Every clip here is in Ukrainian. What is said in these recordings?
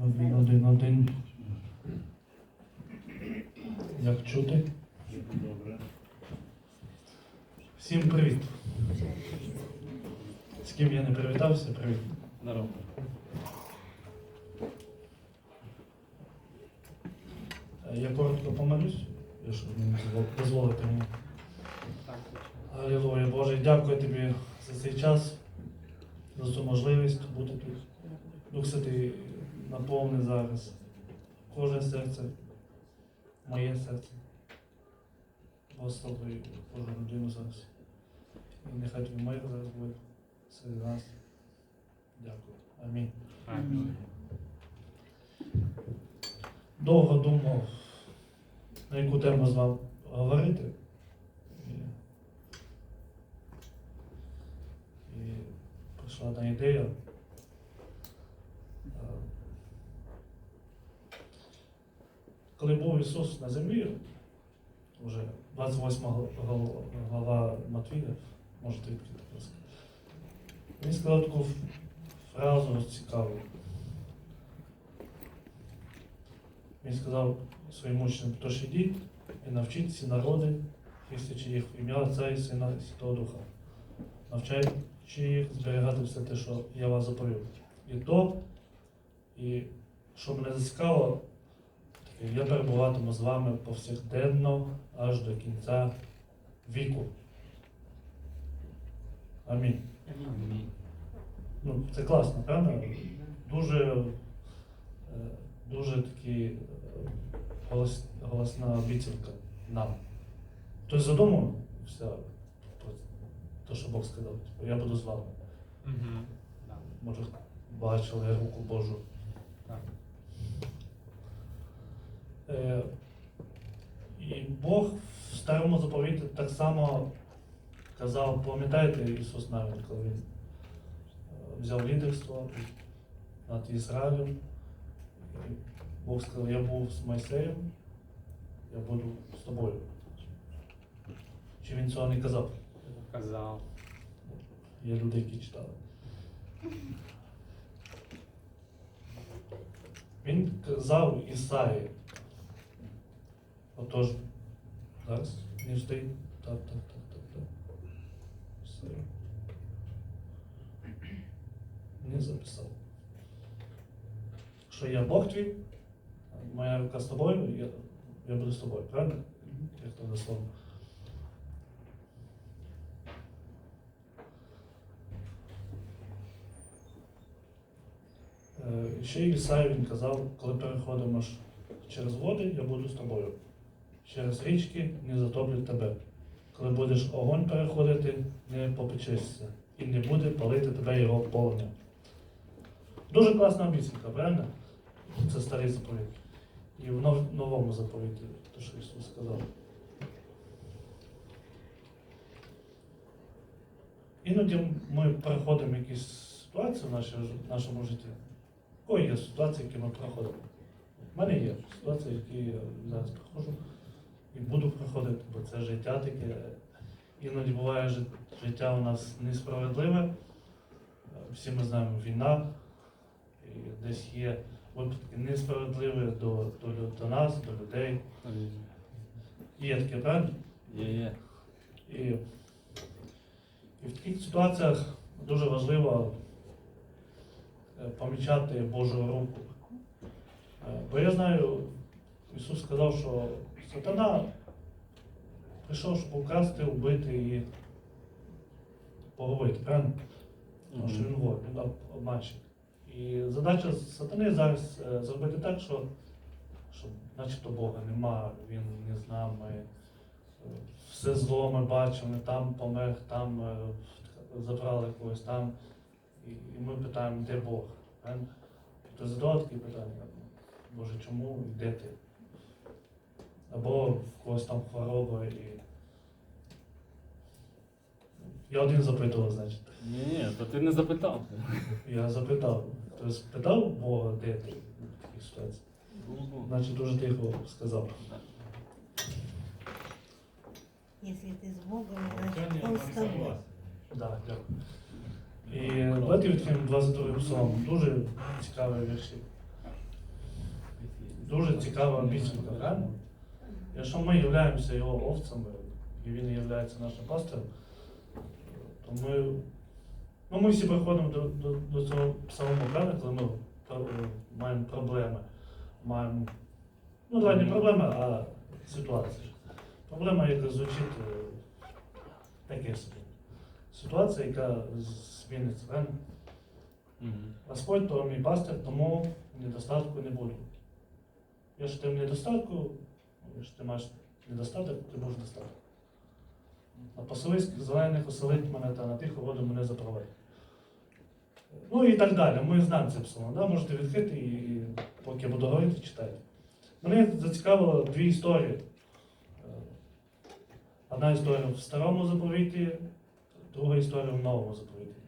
Один, один, один. Як чути? Добре. Всім привіт. З ким я не привітався, привіт. Здорово. Е, Я коротко помолюсь, якщо мені дозво- дозволите мені. Алілуя, Боже, дякую тобі за цей час, за цю можливість бути тут. Дух Святий наповни зараз кожне серце, моє серце. Благослови кожну людину зараз. І нехай твій мир зараз буде серед нас. Дякую. Амінь. Амінь. Довго думав, на яку тему з вами говорити. І, і прийшла одна ідея. Коли був Ісус на землі, вже 28 глава Матвія, можете відкрити просто. Він сказав таку фразу цікаву. Він сказав своїм учням, тож ідіть і навчіть всі народи, хрестячи їх в ім'я Отця і Сина і Святого Духа, навчаючи їх зберігати все те, що я вас заповів. І то, і що мене зацікавило, я перебуватиму з вами повсякденно аж до кінця віку. Амінь. Амінь. Ну, це класно, правда? Дуже, е, дуже такий е, голос, голосна обіцянка нам. Хтось задумався про те, що Бог сказав. Типу, я буду з вами. Да. Може, бачили руку Божу. Так. Е, і Бог в старому заповіті так само казав, пам'ятаєте Ісус навіть, коли Він е, взяв лідерство над Ізраїлем. Бог сказав, я був з Мойсеєм, я буду з тобою. Чи він цього не казав? Казав. Є люди, які читали. Він казав Ісаї. Отож, зараз не встиг. Так, так, так, так, так. Ісаї. Не записав. Що я Бог твій, моя рука з тобою, я, я буду з тобою, правильно? Як то дословно. Е, Ще Ісай він казав, коли переходимо через води, я буду з тобою. Через річки не затоплю тебе. Коли будеш огонь переходити, не попечешся, і не буде палити тебе його полум'я. Дуже класна обіцянка, правильно? Це старий заповідь. І в новому заповіті, те, що Ісус сказав. Іноді ми переходимо якісь ситуації в нашому житті. Кого є ситуації, які ми проходимо? У мене є ситуації, які я зараз проходжу і буду проходити, бо це життя таке. Іноді буває життя у нас несправедливе. Всі ми знаємо війна, і десь є випадки несправедливі до, до, до нас, до людей. Є таке, правильно? Є, є. І, і в таких ситуаціях дуже важливо е, помічати Божу руку. Е, Бо я знаю, Ісус сказав, що сатана прийшов, щоб украсти, вбити і погубити, правильно? Тому що він вор, він обманщик. І задача сатани зараз е, зробити так, що, що начебто Бога нема, він не з нами. Е, Все зло ми бачимо, там помер, там е, забрали когось там. І, і ми питаємо, де Бог? правильно? То задавав такі питання, Боже, чому і де ти? Або в когось там хвороба і. Я один запитував, значить. Ні, ні, то ти не запитав. Я запитав, хтось питав Бога, де ти в такій ситуації? Значить дуже тихо сказав. Если ты с Богом, значит Он с тобой. Да, дякую. І давайте відкриємо 22 псалом. Дуже цікаві вірші. дуже цікава обіцянка, правильно? Якщо ми являємося його овцями, і він є нашим пастором, то ми, ну, ми всі приходимо до, до, до цього самого правильно, коли ми маємо проблеми, маємо, ну, давай не проблеми, а ситуації. Проблема, яка звучить е, таке собі. Ситуація, яка зміниться, правильно? Мгм. Господь то мій пастир, тому недостатку не буде. Якщо ти в недостатку, якщо ти маєш недостаток, ти будеш достаток. На пасовиських зелених оселить мене та на тиху воду мене запровадить. Ну і так далі. Ми знаємо це псалом. Да? Можете відкрити і поки я буду говорити, читайте. Мене зацікавило дві історії. Одна історія в старому заповіті, друга історія в новому заповіті.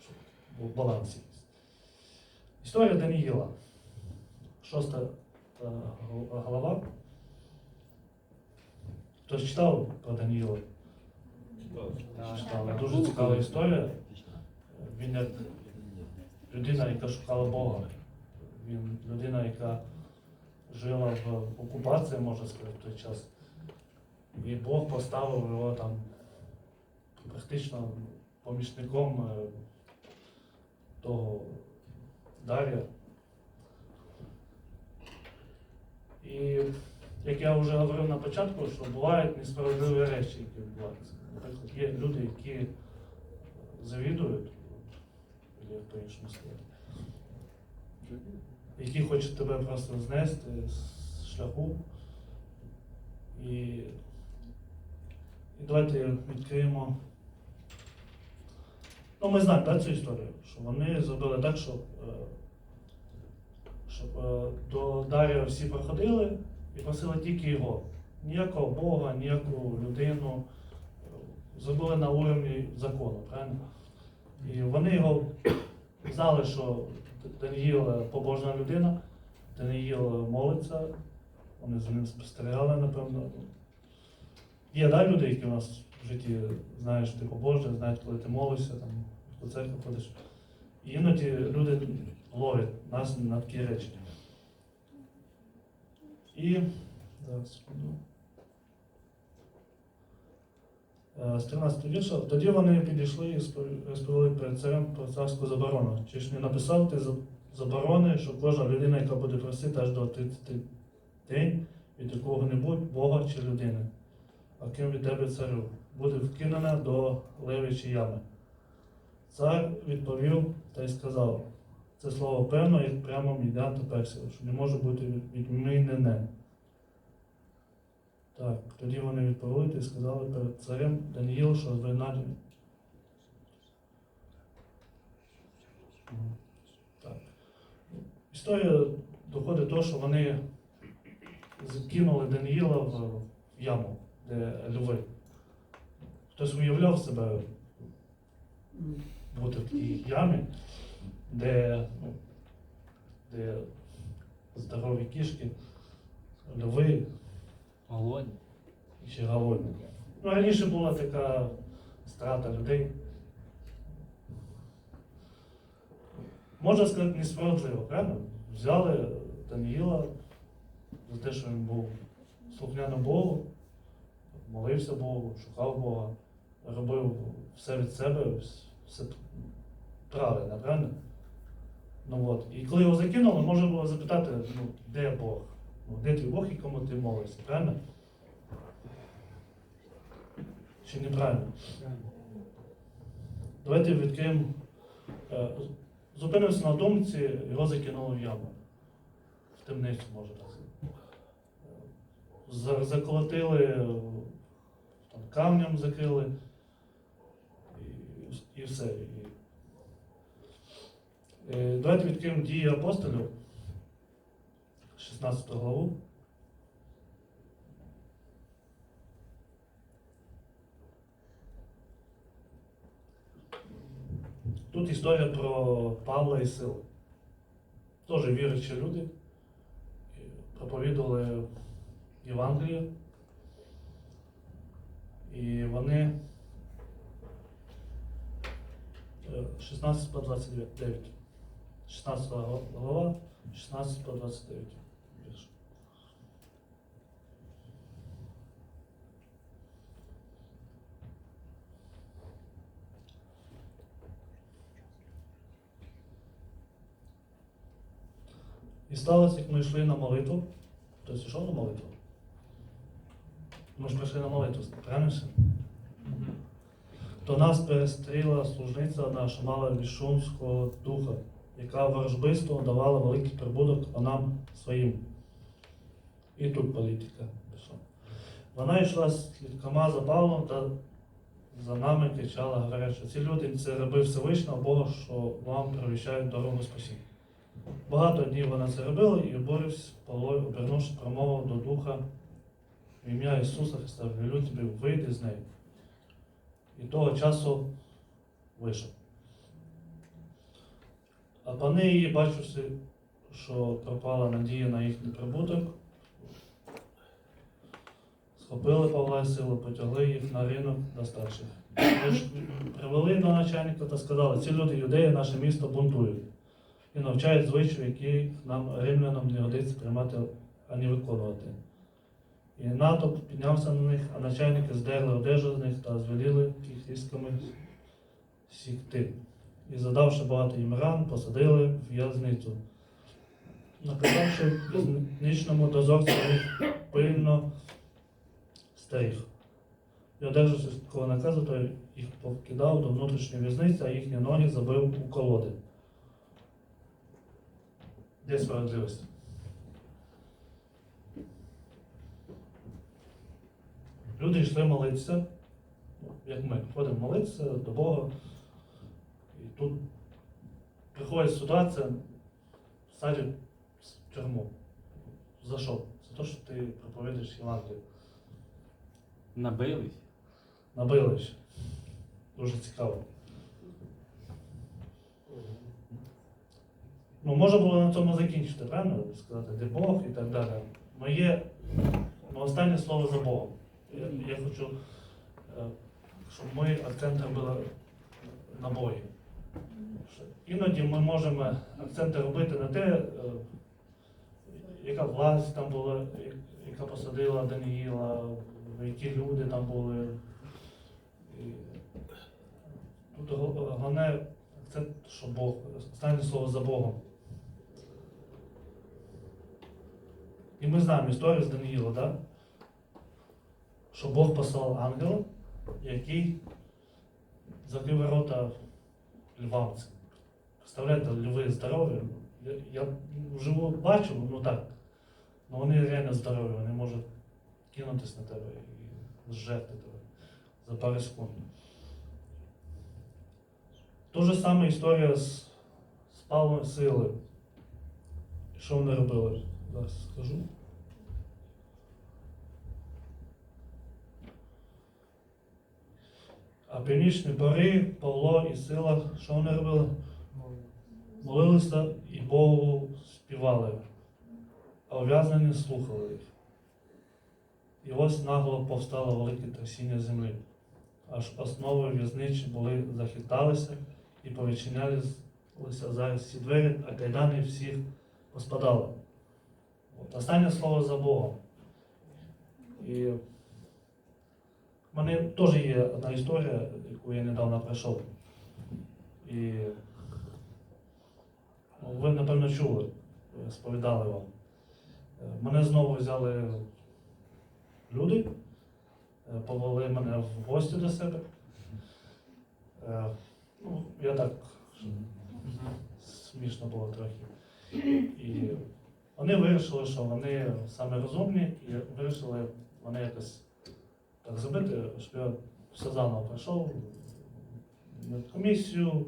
Щоб був баланс. Історія Даніїла. Шоста е, глава. Хтось читав про Даніїла? Так. Читав. Дуже цікава історія. Він як людина, яка шукала Бога. Він людина, яка жила в окупації, можна сказати, в той час. І Бог поставив його там практично помічником е, того Дар'я. І як я вже говорив на початку, що бувають несправедливі речі, які відбуваються. Наприклад, є люди, які завідують, як по-іншому сказати, які хочуть тебе просто знести з шляху. І, і давайте відкриємо. Ну, ми знаємо да, цю історію, що вони зробили так, щоб, е, щоб е, до Дар'я всі приходили і просили тільки його. Ніякого Бога, ніяку людину. Е, Зробили на уровні закону, правильно? І вони його знали, що Даниїл побожна людина, Даниїл молиться, вони за ним спостерігали, напевно. Є да, люди, які у нас в житті знають, що ти побожний, знають, коли ти молишся, там, до церкви ходиш. І іноді люди ловлять нас на такі речі. І зараз секунду. Е, З 13 вірша. Тоді вони підійшли і розповіли перед царем про царську заборону. Чи ж не написав ти заборони, що кожна людина, яка буде просити аж до 30 день від якого-небудь Бога чи людини, а ким від тебе царю, буде вкинена до левичі ями. Цар відповів та й сказав, це слово певно, як прямо мідян та персів, що не може бути від- відмінене. Так, тоді вони відповіли та сказали перед царем Даніїл, що звинати. Так. Історія доходить до того, що вони закинули Даніїла в яму, де льви. Хтось уявляв себе бути в такій ямі, де, ну, де здорові кішки, льви Голодні. і ще голодні. Ну, раніше була така страта людей. Можна сказати, несправедливо, правильно? Взяли Даніїла за те, що він був слухняним Богу, молився Богу, шукав Бога, робив все від себе, все правильно, правильно? Ну от. І коли його закинули, можна було запитати, ну, де Бог? Ну, де твій Бог, якому ти молишся, правильно? Чи неправильно? Давайте відкриємо. е, Зупинимося на думці, його закинули в яму. В темницю, може так. Е, Заколотили, там, камнем закрили і, і все. І, Давайте відкриємо дії апостолів, 16 главу. Тут історія про Павла і Силу. Теж віруючі люди. І Проповідували Євангеліє. І вони е, 16 по 29. 16 глава, 16 по 29. І сталося, як ми йшли на молитву. Хтось йшов на молитву? Ми ж прийшли на молитву, правильно? то нас перестріла служниця наша мала Вішумського духа яка ворожбисто давала великий прибуток а нам своїм. І тут політика пішла. Вона йшла слідкома за Павлом та за нами кричала, говорячи, ці люди це раби Всевишнього Бога, що вам провіщають дорогу спасіння. Багато днів вона це робила і обурився Павло, обернувши промову до Духа в ім'я Ісуса Христа, велю тобі вийти з нею. І того часу вийшов. А пани бачивши, що пропала надія на їхній прибуток, схопили Павла і силу, потягли їх на ринок до старших. Привели до начальника та сказали, ці люди юдеї наше місто бунтують і навчають звичаю, які нам римлянам не годиться приймати ані виконувати. І натовп піднявся на них, а начальники здерли одежу з них та звеліли їх різками сікти. І задавши багато їм ран, посадили в в'язницю. Наказавши в'язничному дозорцю їх пильно старих. І одержавши такого наказу, то їх покидав до внутрішньої в'язниці, а їхні ноги забив у колоди. Де справедливість? Люди йшли молитися, як ми, ходимо молитися до Бога. Тут приходить ситуація, садять в тюрму. За що? За те, що ти проповідуєш Євангелію. Набились? Набили ще. Дуже цікаво. Ну, можна було на цьому закінчити, правильно? Сказати, де Бог і так далі. Ну є ну, останнє слово за Богом. Я, я хочу, е, щоб ми акцент робили на Богі. Іноді ми можемо акценти робити на те, е, яка власть там була, яка посадила Даниїла, які люди там були. Тут головне акцент, що Бог, останнє слово за Богом. І ми знаємо історію з Даниїла, да? що Бог послав ангела, який закрив ворота львам. Представляєте, льви здорові. Я, я вживу бачив, ну так. Ну вони реально здорові, вони можуть кинутись на тебе і зжерти тебе за пару секунд. Ту ж саме історія з, Павлом Сили. Що вони робили? Зараз скажу. А північні пори Павло і Сила, що вони робили? Молилися і Богу співали, а ув'язнені слухали їх. І ось нагло повстало велике трясіння землі. Аж основи в'язничі були захиталися і повідчинялися зараз всі двері, а кайдани всіх поспадали. От. Останнє слово за Богом. І в мене теж є одна історія, яку я недавно пройшов. І ви, напевно, чули, сповідали вам. Е, Мене знову взяли люди, е, повели мене в гості до себе. Е, Ну, я так смішно було трохи. І вони вирішили, що вони саме розумні, і вирішили вони якось так зробити, щоб я все заново пройшов на комісію,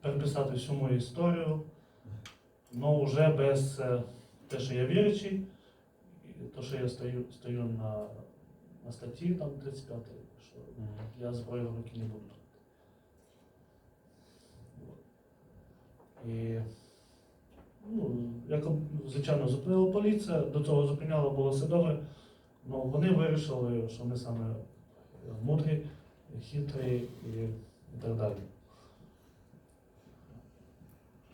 переписати всю мою історію, але вже без е, те, що я віруючий, те, що я стою, стою на, на статті там 35, що я зброю в руки не буду. І, ну, як звичайно, зупинила поліція, до цього зупиняла було все добре. Ну, вони вирішили, що ми саме мудрі, хитрі і, і так далі.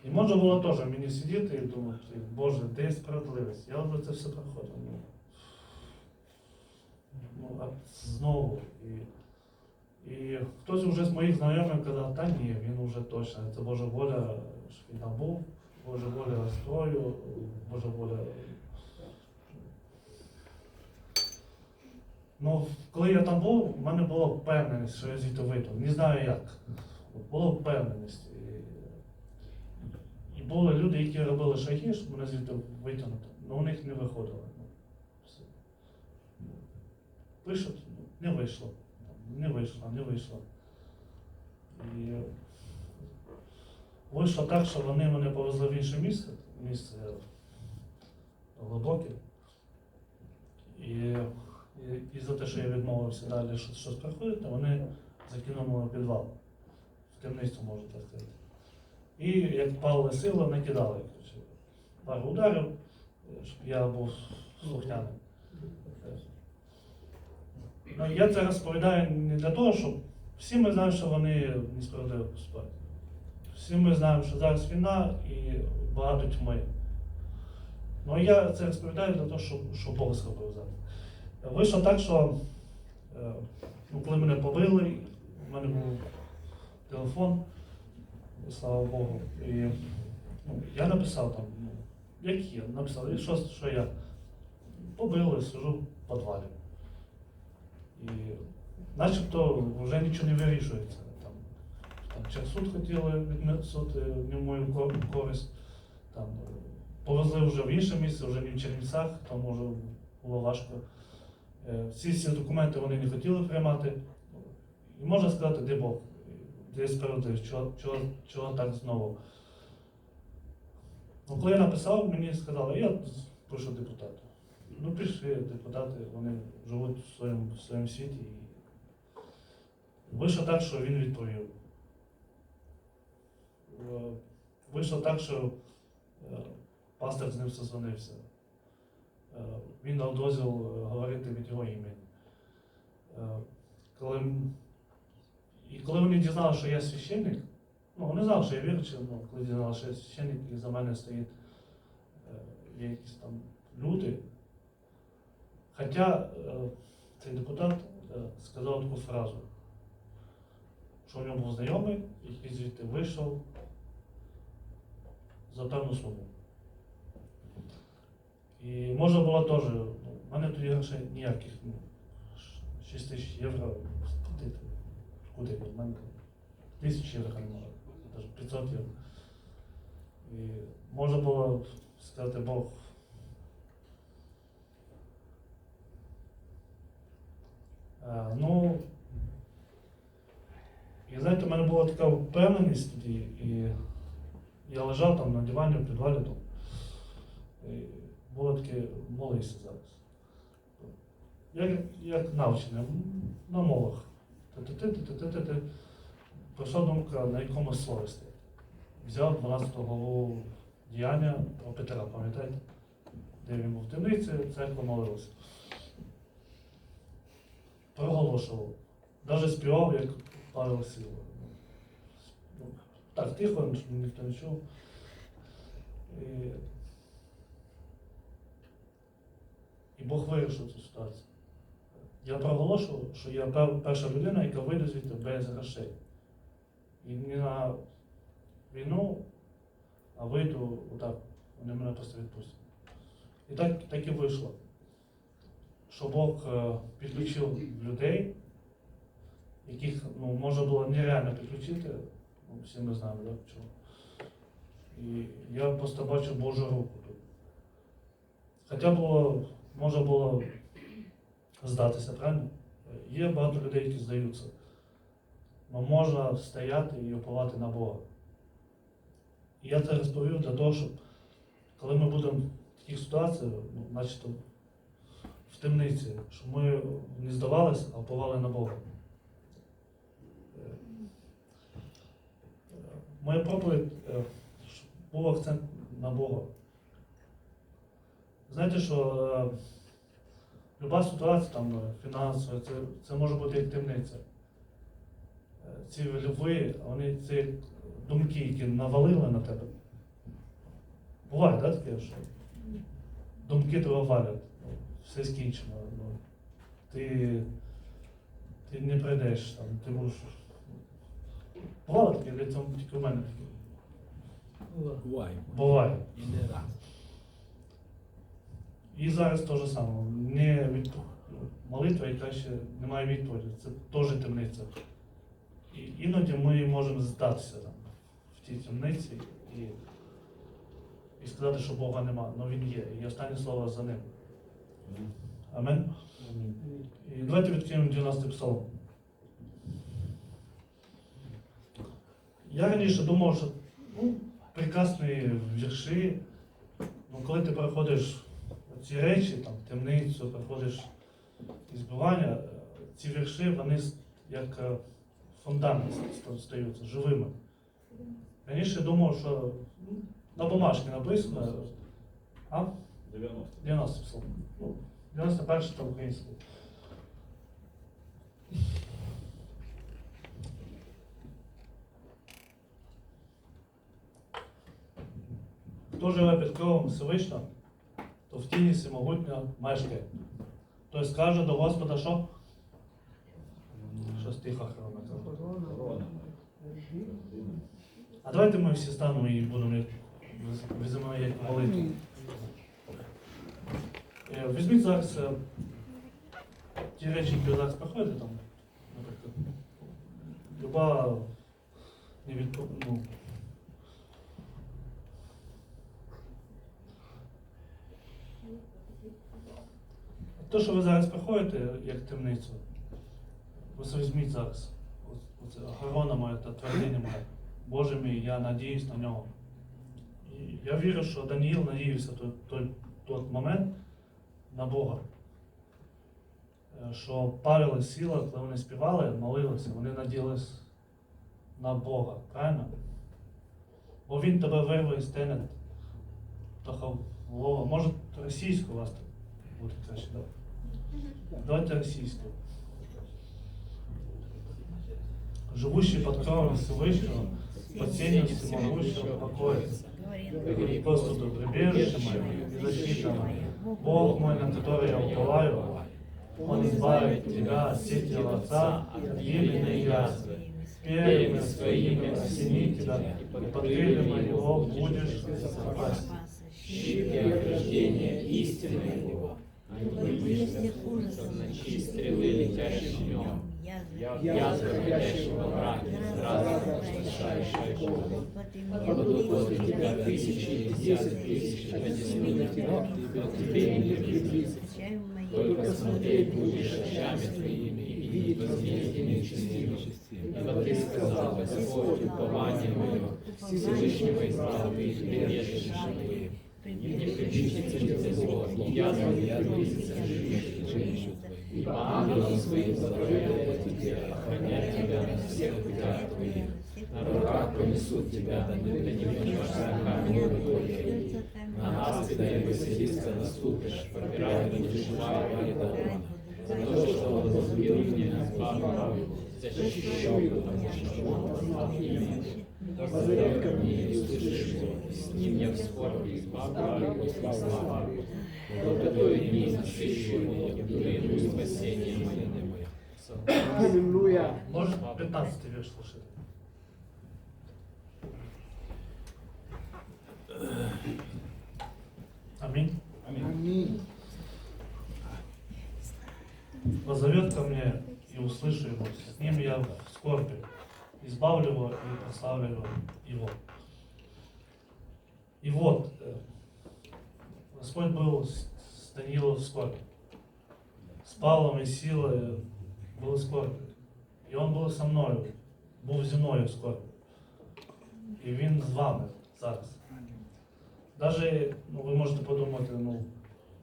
І можна було теж мені сидіти і думати, Боже, де справедливість? Я вже це все проходив. Ну, ну а знову. І, і хтось вже з моїх знайомих казав, та ні, він вже точно, це Божа воля, щоб він був. Божа воля строю, Божа воля. Ну, коли я там був, в мене була впевненість, що я звідти вийду. Не знаю як. Була впевненість. Були люди, які робили шаги, щоб мене звідти витягнути, але у них не виходило. Ну. Пишуть, ну, не вийшло. Не вийшло, не вийшло. І вийшло так, що вони мене повезли в інше місце, місце глибоке. І, і, і за те, що я відмовився далі щось, приходити, вони закинули підвал. В темницю, можна так сказати. І як пали сила, накидали. Пару ударів, щоб я був слухняним. Ну, я це розповідаю не для того, щоб всі ми знаємо, що вони несправедливо поступають. Всі ми знаємо, що зараз війна і багато тьми. Ну я це розповідаю для того, щоб, щоб Бог зробив зараз. Вийшло так, що е, ну, коли мене побили, у мене був телефон, слава Богу. І ну, я написав там, ну, як є, написав, і що, що я побили, сижу в підвалі. І начебто вже нічого не вирішується. Там, там через суд хотіли е, не мою користь. Там, повезли вже в інше місце, вже не в Чернівцях, там вже було важко. Е, Всі ці документи вони не хотіли приймати. І можна сказати, де Бог, де справедливість, чого, чого, чого так знову. Ну, коли я написав, мені сказали, я пишу депутату. Ну, пішли депутати, вони живуть в своєму, в своєму світі. І вийшло так, що він відповів. Е, Вийшло так, що е, пастор з ним созвонився. Е, Він дав дозвіл говорити від його імені. Коли, і коли вони дізналися, що я священник, ну вони знали, що я віруючий, ну, коли дізналися, що я священник, і за мене стоїть е, якісь там люди. Хоча е, цей депутат е, сказав таку фразу, що у нього був знайомий, який звідти вийшов за певну суму. І можна було теж, ну, в мене тоді грошей ніяких, ну, 6 тисяч євро. Куди? В мене тисяч євро немає, навіть 500 євро. І можна було сказати Бог. Е, ну, і знаєте, в мене була така впевненість тоді, і я лежав там на дивані в підвалі там. І було таке, молився зараз. Як, як навчення, на мовах. Думка, на якому слові. Взяв 12 главу діяння про Петра, пам'ятаєте? Де він був в темниці, церква молилася. Проголошував. Навіть співав, як Павел Сила. Ну, так, тихо, ніхто не чув. І, і Бог вирішив цю ситуацію. Я проголошував, що я перша людина, яка вийде звідти без грошей. І не на війну, а вийду отак, вони мене просто відпустять. І так, так і вийшло. Що Бог е, підключив людей, яких ну, можна було нереально підключити, ну, всі ми знаємо, так, чого. І я просто бачив Божу руку тут. Хоча було, можна було здатися, правильно? Є багато людей, які здаються. Але можна стояти і уповати на Бога. І я це розповів для того, щоб коли ми будемо в таких ситуаціях, ну, начебто в темниці, щоб ми не здавалися, а уповали на Бога. Моя проповідь е, був акцент на Бога. Знаєте, що е, люба ситуація там е, фінансова, це, це може бути як темниця. Е, Ці льви, вони це як думки, які навалили на тебе. Буває, так, таке, що думки тебе валять, ну, все скінчено. Ну, ти, ти не прийдеш там, ти будеш. Бувало таке, для цього тільки в мене таке. Буває. Буває. І не раз. І зараз те ж саме. Не від... Молитва, яка ще не має відповіді. Це теж темниця. І іноді ми можемо здатися там, в тій темниці і, і сказати, що Бога нема. Ну він є. І останнє слово за ним. Амен. І давайте відкинемо 12 псалом. Я раніше думав, що ну, прекрасні вірші, ну коли ти проходиш ці речі, там, темницю, проходиш ізбивання, е, ці вірші, вони як е, фундамент стаються живими. Раніше думав, що ну, на бумажці написано, а? 90. 90 псалом. Ну, 91 це українською. Хто живе під кровом Всевишнього, то в тіні всемогутнього мешкає. Тобто каже до Господа, що? Щось тихо хрона А давайте ми всі станемо і будемо візьмемо як молитву. Е, Візьміть зараз е, ті речі, які ви зараз проходите там, наприклад. Люба не те, що ви зараз проходите, як темницю, ви візьміть зараз. Оце охорона моя та твердиня моя. Боже мій, я надіюсь на нього. І я вірю, що Даніїл надіявся той, той, той момент на Бога. Е, Що Павел і Сіла, коли вони співали, молилися, вони надіялись на Бога, правильно? Бо він тебе вирве із. Трохи. Може російську у вас так буде краще, да? Давайте російську. Живущий под кровом Всевышнего, под сенью всемогущего покоится. Говори, Господу прибежище мое и защита моя. Бог мой, на который я уповаю, Он избавит тебя от сети ловца, от и язвы. Перьями своими осени тебя, и под крыльями его будешь запасть. Щит и ограждение истины его. Если ужасом Ночи стрелы, летящие днем. Язвы ходящего врага, здравствуй, спасающая Бога. Падут возле тебя тысячи и десять тысяч, одесную на тебя, но тебе не приблизится. Только смотреть будешь очами твоими и видеть возмездие нечестивых. Ибо ты сказал, Господь, упование мое, Всевышнего избрал ты их прибежище мои. И язва не приблизится к жилищу твоему. Ибо ангелом своим заповедает тебе, охранять тебя на всех путях твоих. На руках понесут тебя, да не. На аспида и Василиска наступишь, попирая будешь ядована. За то, что он возлюбил меня, защищу его. Возрек ко мне и услышишь его, с ним я в скорби избавлю его славу. Долготой дни насыщу его, ему спасение мое. Аллилуйя. Може 15 вірш слушати. Аминь. Аминь. Позовет ко мне и услышу его. С ним я в скорби. Избавлю его и прославлю его. И вот, э, Господь был с с Даниилом в скорби. С Павлом и Силой был в скорби. І він був со мною, був зі мною в скорбі. І він з вами зараз. Даже, ну, ви можете подумати, ну,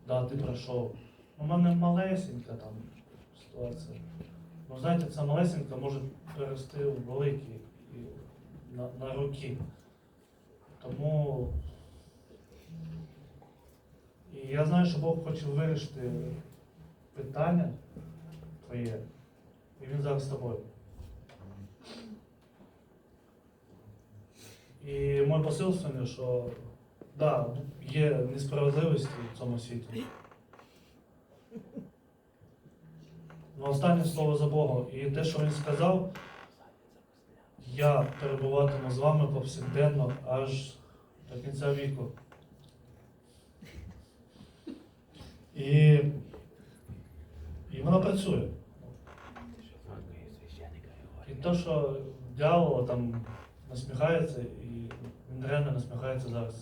да, ти пройшов. У мене малесенька там ситуація. Ну, знаєте, ця малесенька може перерости в великі на, на роки. Тому і я знаю, що Бог хоче вирішити питання твоє, і він зараз з тобою. І моє посил сьогодні, що да, є несправедливості в цьому світі. Ну, останнє слово за Богом. І те, що він сказав, я перебуватиму з вами повсякденно аж до кінця віку. І, і вона працює. І те, що дьявол там насміхається, і він реально насміхається зараз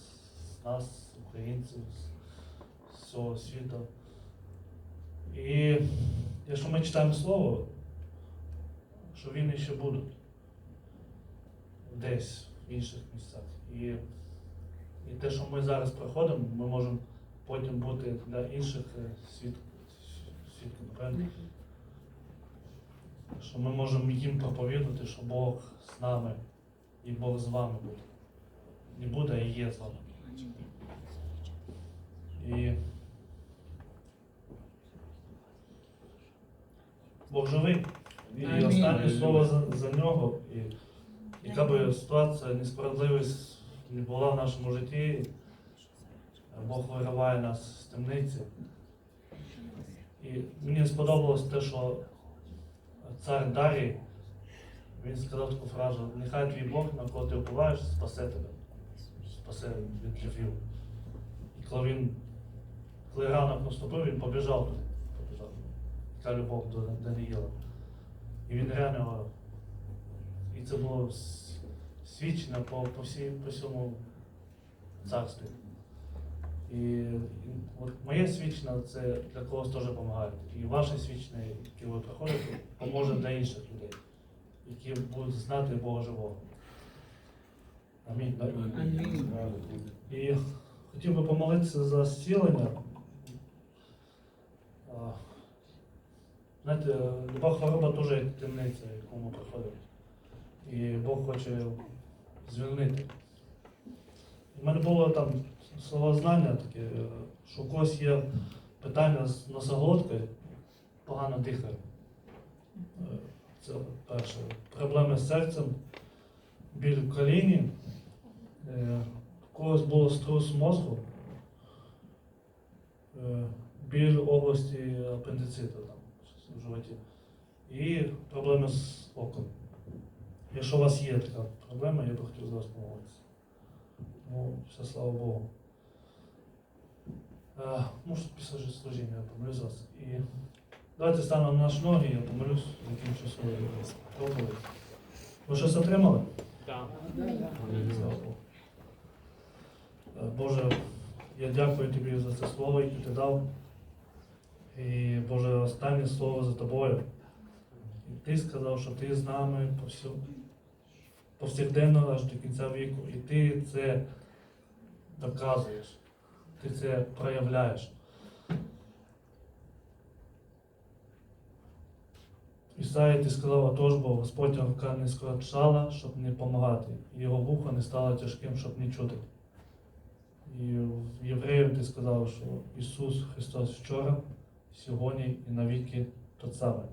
з нас, українців, з всього світу. І якщо ми читаємо слово, що війни ще будуть десь в інших місцях. І, і те, що ми зараз проходимо, ми можемо потім бути для інших е, свід, Що ми можемо їм проповідувати, що Бог з нами і Бог з вами буде. Не буде, а є з вами. І Бог живий. І останнє слово за, за нього. І яка би ситуація, несправедливість не була в нашому житті, Бог вириває нас з темниці. І мені сподобалось те, що цар Дарій, він сказав таку фразу, нехай твій Бог, на кого ти впливаєш, спасе тебе, спасе від львів. І коли він, коли ранок наступив, він побіжав туди. Яка любов до Даниїла. І він реально, і це було свідчено по, по, всій, по всьому царстві. І, і от моє свідчення це для когось теж допомагає. І ваше свідчення, яке ви проходите, поможе для інших людей, які будуть знати Бога живого. Амінь. так? Амінь. І хотів би помолитися за зцілення. Знаєте, люба хвороба теж як темниця, яку ми проходимо. І Бог хоче звільнити. У мене було там словознання таке, е, що у когось є питання з носоглоткою, погано дихає. Це перше. Проблеми з серцем, біль в коліні. Е, У когось було струс мозку, е, біль в області апендициту в животі. І проблеми з оком. Якщо у вас є така проблема, я би хотів за вас помолитися. Ну, все слава Богу. Е, Може, після служіння я помолюсь вас. І давайте станемо на наші ноги, я помолюсь, закінчу свою проповідь. Ви щось отримали? Так. Слава Богу. Е, Боже, я дякую тобі за це слово, яке ти дав. І Боже, останнє слово за тобою. І ти сказав, що ти з нами повсю, повсякденно аж до кінця віку. І ти це доказуєш, ти це проявляєш. Ісаї ти сказав, отож, бо Господня рука не скорочала, щоб не допомагати, його вухо не стало тяжким, щоб не чути. І в Євреїв ти сказав, що Ісус Христос вчора, сьогодні і навіки тот самий.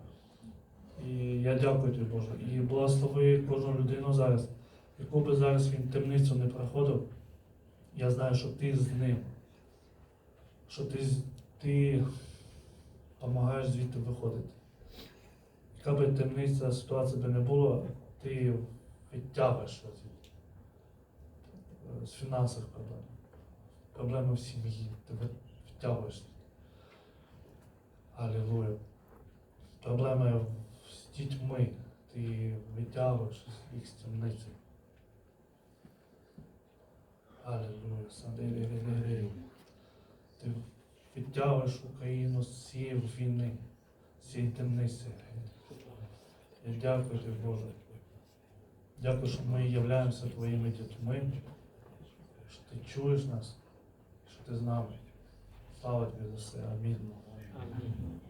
І я дякую тобі, Боже. І благослови кожну людину зараз, яку би зараз він темницю не проходив. Я знаю, що ти з ним, що ти, ти допомагаєш звідти виходити. Яка би темниця ситуація би не була, ти відтягуєш звідти. З фінансових проблем, проблеми в сім'ї, ти відтягуєш. Алілуя. Проблеми з дітьми, ти витягуєш їх з темниці. Алілуя. Сандеререререр. Ти відтягуєш Україну з цієї війни, з цієї темниці. Я дякую тобі, Боже. Дякую, що ми являємося твоїми дітьми, що ти чуєш нас, що ти з нами. Слава тобі за все. Амінь. Амінь.